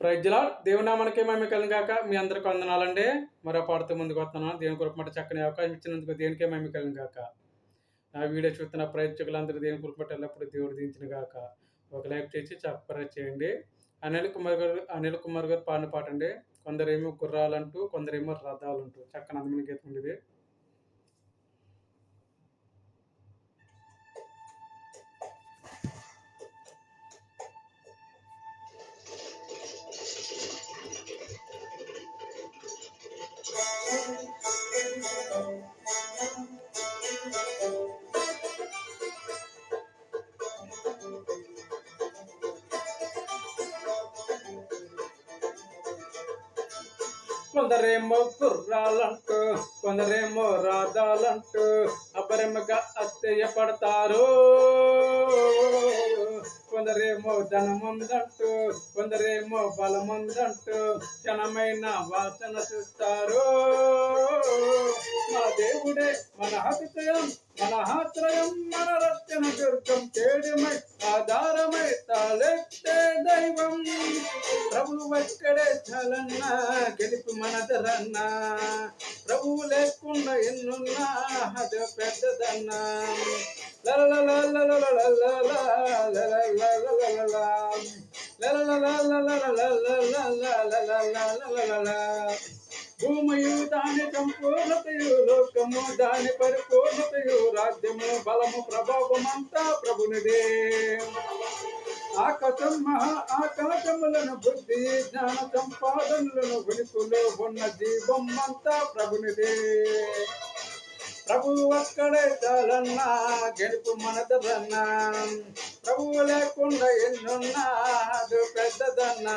ప్రజల దేవునామానికి మేము కాక మీ అందరికి వందనాలండి. మరో పాడుతూ ముందుకు వస్తున్నాను. దేవుని కొరకు చక్కని అవకాశం ఇచ్చినందుకు దేనికే మేము కాక నా వీడియో చూస్తున్న ప్రేక్షకులందరూ దేని కొరకు ఎల్లప్పుడూ దేవుడు దించిన కాక ఒక లైక్ చేసి సబ్స్క్రైబ్ చేయండి. అనిల్ కుమార్ గారు అనిల్ కుమార్ గారు పాడిన పాట అండి. కొందరేమో గుర్రాలంటూ కొందరేమో రథాలంటూ. చక్కని అందమైన గీతం ఉండేది. కొందరేమో కుర్రాలంటూ కొందరేమో రాధాలంటూ అపరమగా అత్తయ్య పడతారు. కొందరేమో ధనముందంటూ కొందరేమో బలముందంటూ క్షణమైన వాసన చూస్తారు. మా దేవుడే మన హతితయం మన ఆశ్రయం మన రక్షణ దుర్గం తేడిమై ఆధారమై తాలెత్తే దైవం. ప్రభు ఎక్కడే చలన్న గెలుపు మనదరన్నా. ప్రభువు లేకుండా ఎన్నున్నా అది పెద్దదన్నా. భూమయు దాని సంపూర్ణతయు లోకము దాని పరిపూర్ణతయు రాజ్యము బలము ప్రభావమంతా ప్రభునిదే. ఆకాశం మహా ఆకాశములను బుద్ధి జ్ఞాన సంపాదనలను వెనుకలో ఉన్న జీవం అంతా ప్రభునిదే. ప్రభు అక్కడే చాలన్నా గెలుపు మనదన్నా ప్రభువు లేకుండా ఎన్నున్నా అది పెద్దదన్నా.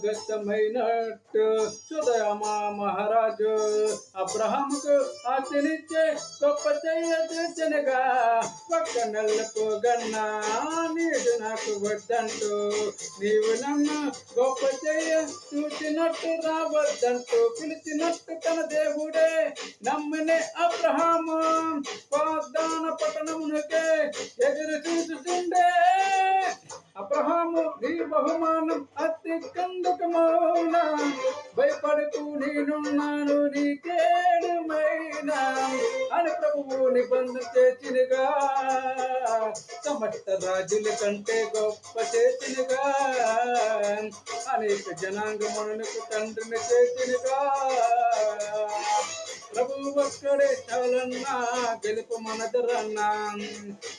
శాపగ్రస్తమైనట్టు సుదయమా మహారాజు అబ్రహాముకు ఆశనిచ్చే గొప్ప చెయ్య తీర్చనగా పక్క నెలకు గన్నా నీడు నాకు వద్దంటూ నీవు నన్ను గొప్ప చెయ్య చూచినట్టు రావద్దంటూ పిలిచినట్టు తన దేవుడే నమ్మని అబ్రహాము. వాగ్దాన పట్టణమునకే ఎదురు చూస్తుండే అబ్రహాము నీ బహుమానం అతి కందుక మౌన భయపడుతూ నేనున్నాను నీకేడుమైనా. అని ప్రభువు నిబంధన చేసినగా సమస్త రాజుల కంటే గొప్ప చేసినగా అనేక జనాంగమునకు తండ్రిని చేసినగా. ప్రభు ఒక్కడే చాలన్నా గెలుపు మనదరన్నా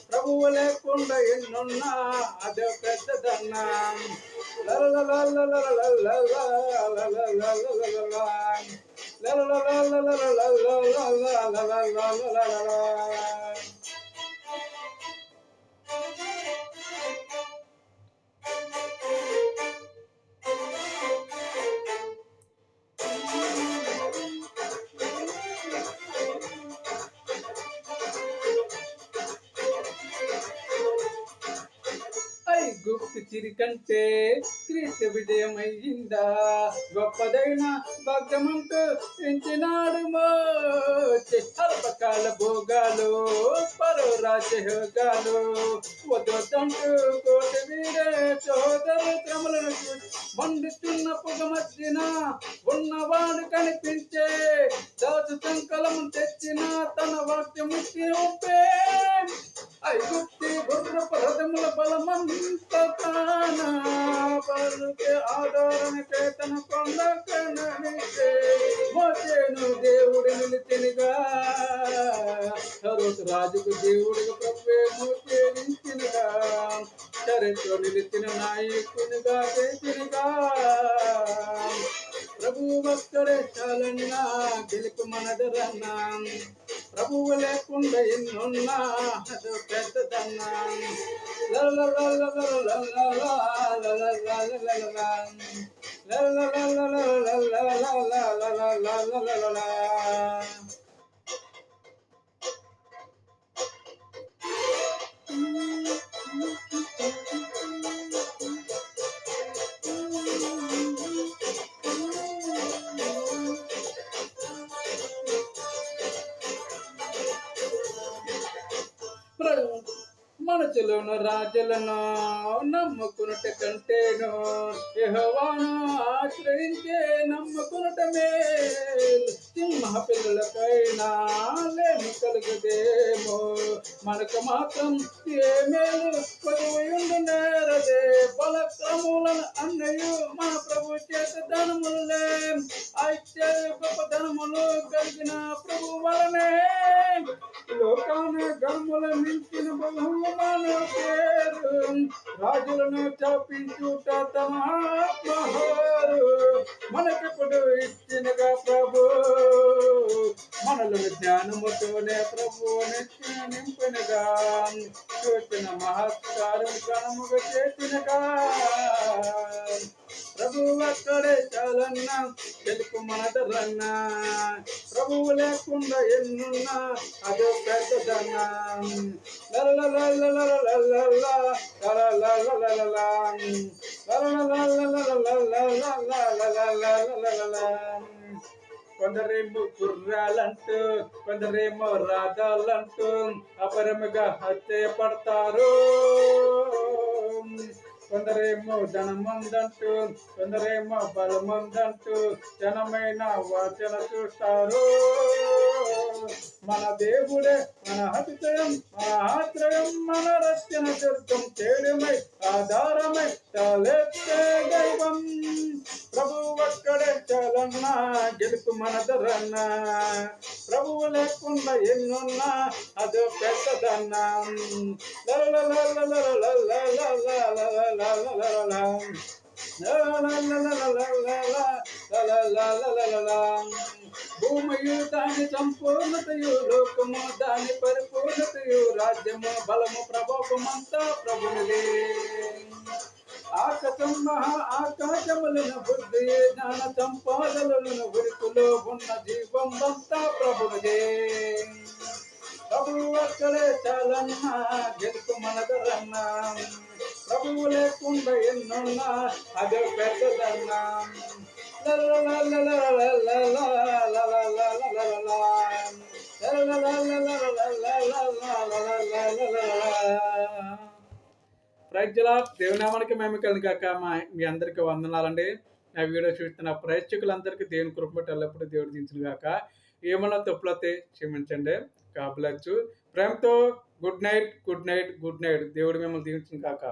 ప్రభువు లేకుండా ఎన్నున్నా అదే పెద్దదన్నా ఐ చిరికంటే చిరి కంటే క్రీస్తు విజయం అయ్యిందా గొప్పదైన భాగ్యమంటూ ఎంచినాడు అల్పకాల భోగాలు పరో రాజయోగాలు వద్దంటూ కోటి వీరే సోదర శ్రమలను వండుతున్న మండుతున్న పొగ మధ్యన ఉన్నవాడు కనిపించే దాసు సంకలం తెచ్చిన తన వాక్యముకి ఒప్పే. ఐగుప్తి గుర్రపు రథముల బలమంత తాన పలుకే ఆధారణ చేతన కొండ మోచేను దేవుడు నిలిచినగా. సరోజు రాజుకు దేవుడికి ప్రభువే మోచేనించినగా చరిత్ర నిలిచిన నాయకునిగా చేసినగా. ప్రభు భక్తుడే చాలన్నా గెలుపు మనదరన్నా. ప్రభువు లేకుండా ఎన్నున్నా అది పెద్దదన్నా la la la la la la la la la la la la la la la మనసులోను రాజులను నమ్ముకునుట కంటేను యహోవాను ఆశ్రయించే నమ్ముకునుట మేలు. సింహ పిల్లలకైనా లేని కలుగుదేమో. మనకు మాత్రం ఏ మేలు కొలువుండు నేరదే. బలక్రములను అన్నయు మన ప్రభు చేత ధనములే ఐశ్వర్య గొప్ప ధనములు కలిగిన ప్రభు వలనే లోకాన గర్ముల మించిన బహుమాన పేరు రాజులను చాపించుట తమ ఆత్మహారు మనకిప్పుడు ఇచ్చినగా ప్రభు? మనలో జ్ఞానముతోనే ప్రభు నిత్య నింపినగా. చూచిన మహత్కారం కణముగా చేసినగా. ప్రభు అక్కడే చాలన్నా తెలుపు మనదరన్నా ప్రభువు లేకుండా ఎన్నున్నా అదో పెద్దదన్నా. కొందరేమో గుర్రాలంటూ కొందరేమో రాగాలంటూ అపరముగా హత్య పడతారు కొందరేమో ధనమందంటూ కొందరేమో బలమందంటూ జనమైన వాచన చూస్తారు. మన దేవుడే మన అతిశయం మన ఆశ్రయం మన రక్షణ దుర్గం తేడమై ఆధారమై తలెత్తే దైవం. ప్రభు ఒక్కడే చాలన్నా గెలుపు మనదరన్నా ప్రభువు లేకుండా ఎన్నున్నా అదో పెద్దదన్నా. భూమియు దాని సంపూర్ణతయు లోకము దాని పరిపూర్ణతయు రాజ్యము బలము ప్రభావమంతా ప్రభునిదే ఆకాశం మహా ఆకాశములను బుద్ధి జ్ఞాన సంపాదనలను ఉనికిలో ఉన్న జీవం ప్రభునిదే ప్రభువు అక్కడే చాలన్నా గెలుపు మనదరన్నా. ప్రభువు లేకుండా ఎన్నున్నా అదే పెద్దదన్నా. ప్రజల దేవునామానికి మేము కాక మా మీ అందరికీ వందనాలండి. నా వీడియో చూస్తున్న ప్రేక్షకులందరికీ దేవుని కృపటి ఎల్లప్పుడూ దేవుడు దించిన కాక ఏమన్నా తప్పులతే క్షమించండి. కాపులచ్చు ప్రేమతో good night good night good night దేవుడు మిమ్మల్ని దీవించిన కాక